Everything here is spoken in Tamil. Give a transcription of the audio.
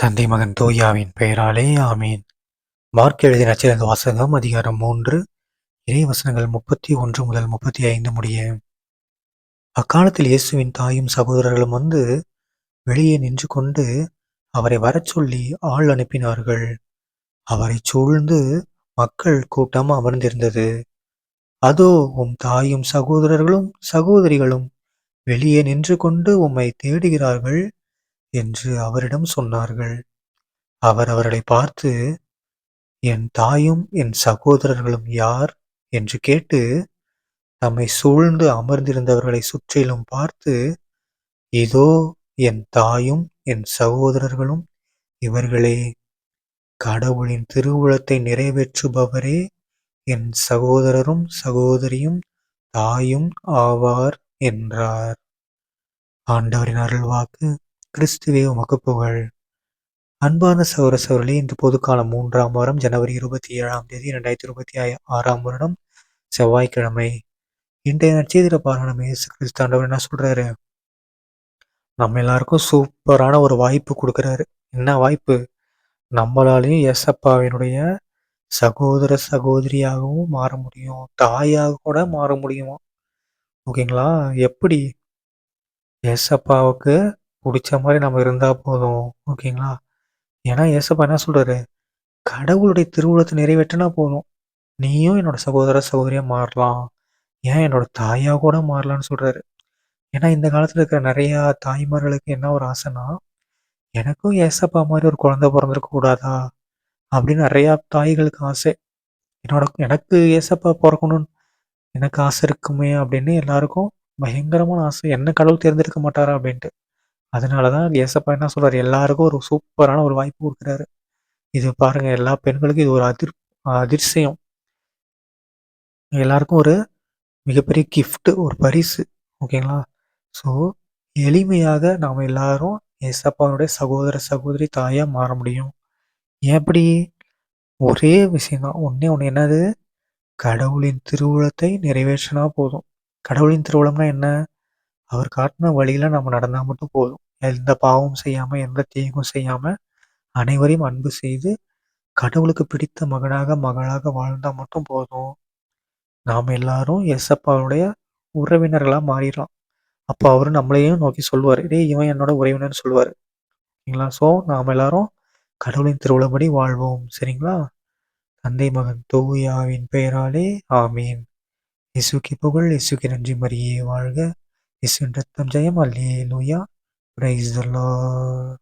தந்தை மகன் தோயாவின் பெயராலே ஆமீன். மார்க் எழுதிய நச்சிறந்த வாசகம் அதிகாரம் மூன்று இறை வசனங்கள் முப்பத்தி ஒன்று முதல் முப்பத்தி ஐந்து முடிய. அக்காலத்தில் இயேசுவின் தாயும் சகோதரர்களும் வந்து வெளியே நின்று கொண்டு அவரை வரச் சொல்லி ஆள் அனுப்பினார்கள். அவரை சூழ்ந்து மக்கள் கூட்டம் அமர்ந்திருந்தது. அதோ உம் தாயும் சகோதரர்களும் சகோதரிகளும் வெளியே நின்று கொண்டு உம்மை தேடுகிறார்கள். என்று அவரிடம் சொன்னார்கள். அவர் அவர்களை பார்த்து என் தாயும் என் சகோதரர்களும் யார்? என்று கேட்டு தம்மை சூழ்ந்து அமர்ந்திருந்தவர்களை சுற்றிலும் பார்த்து இதோ என் தாயும் என் சகோதரர்களும் இவர்களே கடவுளின் திருவுளத்தை நிறைவேற்றுபவரே என் சகோதரரும் சகோதரியும் தாயும் ஆவார் என்றார். ஆண்டவரின் அருள்வாக்கு. கிறிஸ்துவே உமக்கு புகழ் அன்பான சௌர சௌரலி இந்த பொதுக்காலம் மூன்றாம் வாரம் ஜனவரி இருபத்தி ஏழாம் தேதி இரண்டாயிரத்தி இருபத்தி ஆறாம் வருடம் செவ்வாய்க்கிழமை. இன்றைய நட்சத்திர பாராயணம் இயேசு கிறிஸ்தாண்டவர் என்ன சொல்றாரு? நம்ம எல்லாருக்கும் சூப்பரான ஒரு வாய்ப்பு கொடுக்குறாரு. என்ன வாய்ப்பு? நம்மளாலையும் எஸ்அப்பாவினுடைய சகோதர சகோதரியாகவும் மாற முடியும். தாயாக கூட மாற முடியும்? ஓகேங்களா? எப்படி? எஸ்அப்பாவுக்கு பிடிச்ச மாதிரி நம்ம இருந்தால் போதும். ஓகேங்களா? ஏன்னா ஏசப்பா என்ன சொல்கிறாரு கடவுளுடைய திருவுளத்தை நிறைவேற்றினா போதும். நீயும் என்னோட சகோதர, சகோதரியாக மாறலாம். ஏன் என்னோட தாயாக கூட மாறலாம்னு சொல்கிறாரு ஏன்னா இந்த காலத்தில் இருக்கிற நிறையா தாய்மார்களுக்கு என்ன ஒரு ஆசைன்னா, எனக்கும் ஏசப்பா மாதிரி ஒரு குழந்தை பிறந்திருக்க கூடாதா? அப்படின்னு நிறையா தாய்களுக்கு ஆசை. என்னோட எனக்கு ஏசப்பா பொறக்கணும்னு எனக்கு ஆசை இருக்குமே அப்படின்னு எல்லாருக்கும் பயங்கரமான ஆசை. என்ன கடவுள் தேர்ந்தெடுக்க மாட்டாரா? அப்படின்ட்டு. அதனால தான் ஏசப்பா என்ன சொல்கிறார் எல்லாருக்கும் ஒரு சூப்பரான ஒரு வாய்ப்பு கொடுக்குறாரு. இது பாருங்கள் எல்லா பெண்களுக்கும் இது ஒரு அதிர் அதிர்சயம். எல்லாருக்கும் ஒரு மிகப்பெரிய கிஃப்ட்டு ஒரு பரிசு. ஓகேங்களா? ஸோ எளிமையாக நாம் எல்லாரும் ஏசப்பாவுடைய சகோதர, சகோதரி, தாயாக மாற முடியும். எப்படி ஒரே விஷயம் தான். ஒன்று என்னது? கடவுளின் திருவுளத்தை நிறைவேற்றினா போதும். கடவுளின் திருவுளம்னா என்ன? அவர் காட்டின வழியில் நம்ம நடந்தால் மட்டும் போதும். எந்த பாவமும் செய்யாமல் எந்த தீங்கும் செய்யாமல் அனைவரையும் அன்பு செய்து, கடவுளுக்கு பிடித்த மகனாக, மகளாக வாழ்ந்தால் மட்டும் போதும். நாம் எல்லாரும் எசப்பாவுடைய உறவினர்களாக மாறிடலாம். அப்போ அவர் நம்மளையும் நோக்கி சொல்லுவார் "டேய் இவன் என்னோட உறவினர்னு சொல்லுவார் சரிங்களா? ஸோ நாம் எல்லாரும் கடவுளின் திருவிழப்படி வாழ்வோம். சரிங்களா? தந்தை, மகன், தூயாவின் பெயராலே ஆமீன். இசுக்கி புகழ், இசுக்கி நன்றி, மரியே வாழ்க. Isy ny raha tamin'izay izahay malahelo ihany. Praise the Lord.